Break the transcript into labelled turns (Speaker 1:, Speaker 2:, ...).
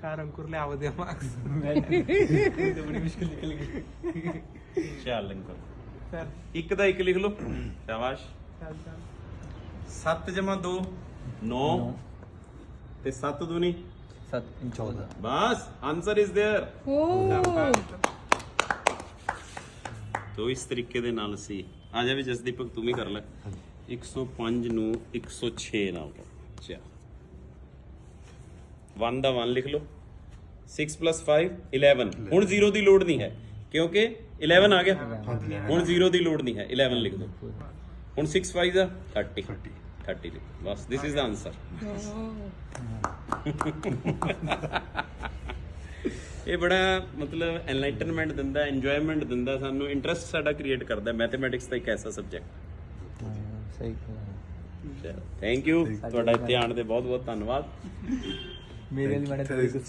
Speaker 1: ਕਾਰ ਅੰਕੁਰ ਲਿਆਵ ਦੇ ਮਾਰਕਸ
Speaker 2: ਤੇ ਬੜੀ ਮੁਸ਼ਕਿਲ ਨਿਕਲ ਗਈ ਚੱਲ ਅੰਕਲ
Speaker 1: ਸਰ
Speaker 2: ਇੱਕ ਦਾ ਇੱਕ ਲਿਖ ਲਓ ਸ਼ਾਬਾਸ਼
Speaker 1: ਚੱਲ ਚੱਲ
Speaker 2: 7 ਜਮਾ 2 9 ਤੇ 7 ਦੂਨੀ
Speaker 3: 7 14
Speaker 2: ਬਸ ਆਨਸਰ ਇਜ਼ देयर
Speaker 4: ਓ
Speaker 2: ਤੋ ਇਸ ਤਰੀਕੇ ਦੇ ਨਾਲ ਸੀ ਆ ਜਾ ਵੀ ਜਸਦੀਪਕ ਤੂੰ ਵੀ ਕਰ ਲੈ 105 ਨੂੰ 106 ਨਾਲ ਕਰ ਚਾ 1 ਦਾ 1 ਲਿਖ ਲਓ। 6 5 11 ਹੁਣ 0 ਦੀ ਲੋੜ ਨਹੀਂ ਹੈ ਕਿਉਂਕਿ 11 ਆ ਗਿਆ। ਹੁਣ 0 ਦੀ ਲੋੜ ਨਹੀਂ ਹੈ 11 ਲਿਖ ਦਿਓ। ਹੁਣ 6 5 ਦਾ 30 30 ਲਿਖ ਬਸ this is the answer ਇਹ ਬੜਾ ਮਤਲਬ ਐਨਲਾਈਟਨਮੈਂਟ ਦਿੰਦਾ ਇੰਜੋਇਮੈਂਟ ਦਿੰਦਾ ਸਾਨੂੰ ਇੰਟਰਸਟ ਸਾਡਾ ਕ੍ਰੀਏਟ ਕਰਦਾ। ਮੈਥਮੈਟਿਕਸ ਦਾ ਇੱਕ ਐਸਾ ਸਬਜੈਕਟ
Speaker 3: ਸਹੀ
Speaker 2: ਥੈਂਕ ਯੂ ਤੁਹਾਡਾ ਇੱਥੇ ਆਉਣ ਤੇ ਬਹੁਤ ਬਹੁਤ ਧੰਨਵਾਦ।
Speaker 3: මේ වෙලේ මට තේරුසේ